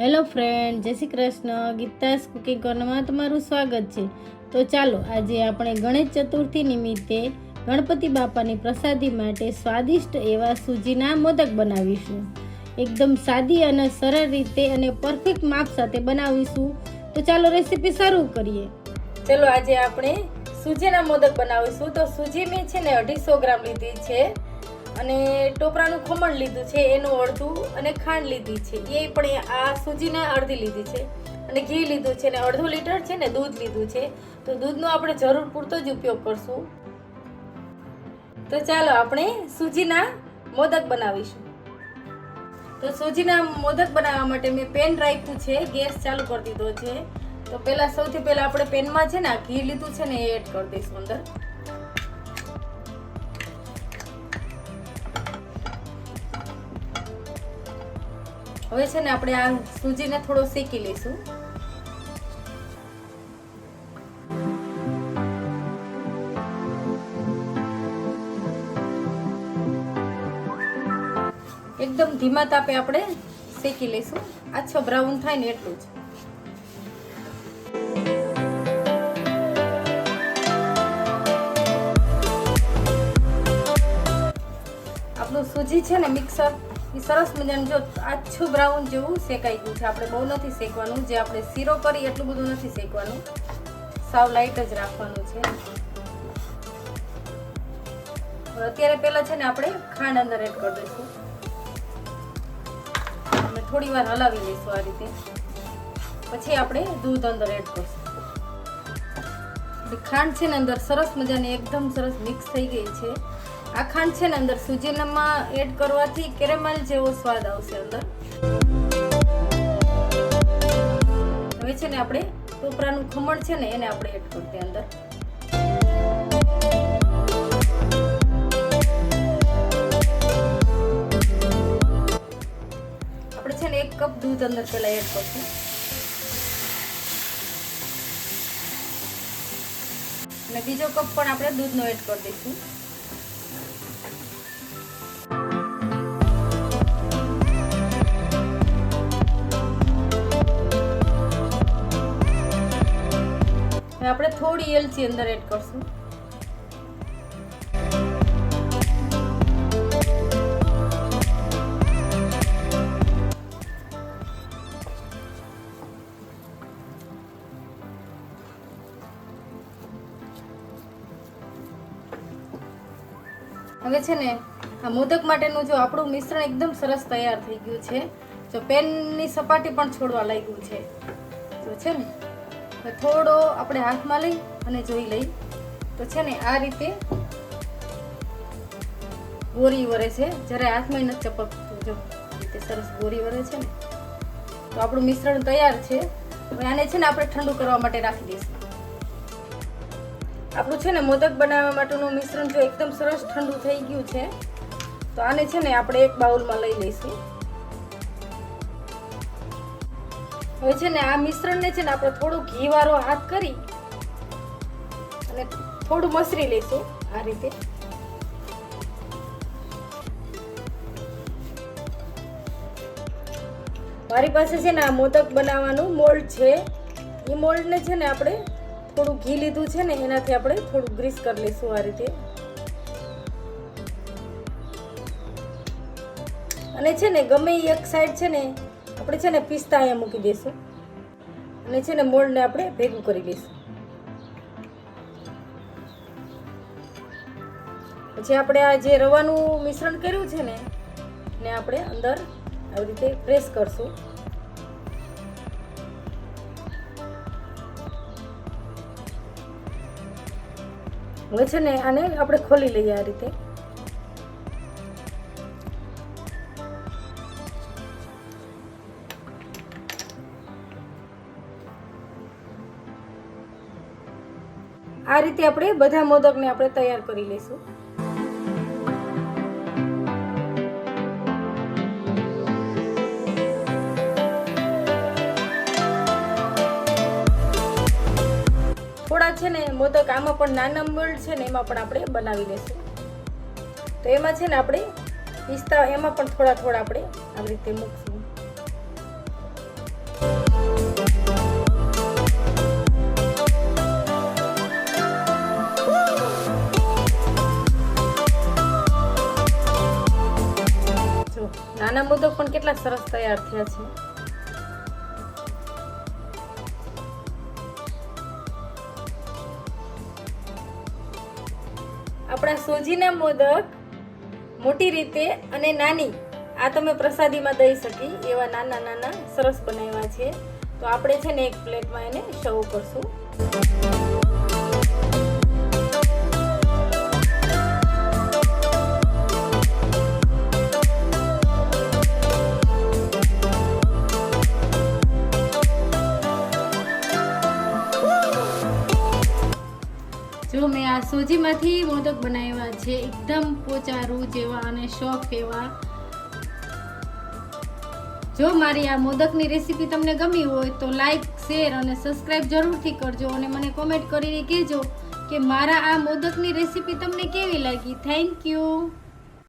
Hello friend, જય Shri Krishna. Geeta's cooking કોર્નરમાં તમારું સ્વાગત છે. તો ચાલો, આજે આપણે ગણેશ ચતુર્થી નિમિત્તે ગણપતિ બાપાની પ્રસાદી માટે સ્વાદિષ્ટ એવા સૂજીના મોદક બનાવીશું. એકદમ સાદી અને સરળ રીતે અને પરફેક્ટ માપ સાથે બનાવીશું. તો ચાલો રેસીપી શરૂ કરીએ. ચલો, આજે આપણે સૂજીના મોદક બનાવીશું. તો સૂજી મેં છે ને અઢીસો ગ્રામ લીધી છે. અને ટોપરાનું ખમણ લીધું છે, એનું અડધું અને ખાંડ લીધી છે. એ પણ આ સૂજીને અડધી લીધી છે અને ઘી લીધું છે ને અડધું લીટર છે ને દૂધ લીધું છે. તો દૂધનો આપણે જરૂર પૂરતો જ ઉપયોગ કરશું. તો ચાલો આપણે સૂજીના મોદક બનાવીશું. તો સૂજીના મોદક બનાવવા માટે મેં પેન રાખ્યું છે, ગેસ ચાલુ કરી દીધો છે. તો પહેલાં સૌથી પહેલાં આપણે પેનમાં છે ને ઘી લીધું છે ને એ એડ કરી દઈશું અંદર. હવે છે ને આપણે આ સૂજીને થોડો શેકી લઈશું. એકદમ ધીમા તાપે આપણે શેકી લઈશું. આછો બ્રાઉન થાય ને એટલું જ. આપણું સૂજી છે ને મિક્સર એ સરસ મજાનું જો આછું બ્રાઉન જેવું શેકાઈ ગયું છે. આપણે બહુ નથી શેકવાનું. જે આપણે શીરો કરી એટલું બધું નથી શેકવાનું. સાવ લાઈટ જ રાખવાનું છે. અત્યારે પહેલાં છે ને આપણે ખાંડ અંદર એડ કરી દઈશું. થોડી વાર હલાવી લઈશું આ રીતે. પછી આપણે દૂધ અંદર એડ કરીશું. ખાંડ છે ને અંદર સરસ મજાની, એકદમ સરસ મિક્સ થઈ ગઈ છે. આ ખાંડ છે ને અંદર સુજીનામાં એડ કરવાથી કેરેમલ જેવો સ્વાદ આવશે અંદર. હવે છે ને આપણે ટોપરાનું ખમણ છે ને એને આપણે એડ કરતી અંદર. આપણે છે ને એક કપ દૂધ અંદર પહેલાં એડ કરશું. અને બીજો કપ પણ આપણે દૂધનો એડ કરી દઈશું. આપણે થોડી એલચી અંદર એડ કરશું. હવે છે ને, આ મોદક માટેનું જો આપણું મિશ્રણ એકદમ સરસ તૈયાર થઈ ગયું છે, જો પેનની સપાટી પણ છોડવા લાગ્યું છે. તો છે ને થોડો આપણે હાથમાં લઈ અને જોઈ લઈ. તો છે ને આ રીતે ગોરી વરે છે. જ્યારે હાથમાં નથી ચપકતું. જો સરસ ગોરી વરે છે ને. તો આપણું મિશ્રણ તૈયાર છે. આને છે ને આપણે ઠંડુ કરવા માટે રાખી દઈશું. આપણું છે ને મોદક બનાવવા માટેનું મિશ્રણ જો એકદમ સરસ ઠંડુ થઈ ગયું છે, તો આને છે ને આપણે એક બાઉલમાં લઈ લઈશું. હવે છે ને આ મિશ્રણને છે ને આપણે થોડું ઘી વાળો હાથ કરી અને થોડું મસરી લઈશું આ રીતે. મારી પાસે છે ને આ મોદક બનાવવાનું મોલ્ડ છે. એ મોલ્ડને છે ને આપણે થોડું ઘી લીધું છે ને એનાથી આપણે થોડું ગ્રીસ કરી લઈશું આ રીતે. અને છે ને ગમે એક સાઈડ છે ને આપણે છે ને પિસ્તા અહીંયા મૂકી દઈશું અને છે ને મોલ્ડને આપણે ભેગું કરી દઈશું પછી આપણે આ જે રવાનું મિશ્રણ કર્યું છે ને ને આપણે અંદર આવી રીતે પ્રેસ કરશું. હવે છે ને આને આપણે ખોલી લઈએ આ રીતે. આ રીતે આપણે બધા મોદકને આપણે તૈયાર કરી લઈશું. થોડા છે ને મોદક આમાં પણ નાના મોલ્ડ છે ને એમાં પણ આપણે બનાવી લઈશું. તો એમાં છે ને આપણે પિસ્તા, એમાં પણ થોડા થોડા આપણે આવી રીતે મૂકશું. નાના મોદક પણ કેટલા સરસ તૈયાર થયા છે. આપણા સોજીના મોદક મોટી રીતે અને નાની આ તમે પ્રસાદીમાં દઈ શકી એવા નાના નાના સરસ બનાવ્યા છે. તો આપણે છે ને એક પ્લેટમાં એને સર્વ કરશું. આ સોજીમાંથી મોદક બનાવ્યા છે, એકદમ પોચારું જેવા અને શોખ એવા. જો મારી આ મોદકની રેસીપી તમને ગમી હોય તો લાઈક, શેર અને સબસ્ક્રાઈબ જરૂરથી કરજો અને મને કોમેન્ટ કરીને કહેજો કે મારા આ મોદકની રેસીપી તમને કેવી લાગી. Thank you.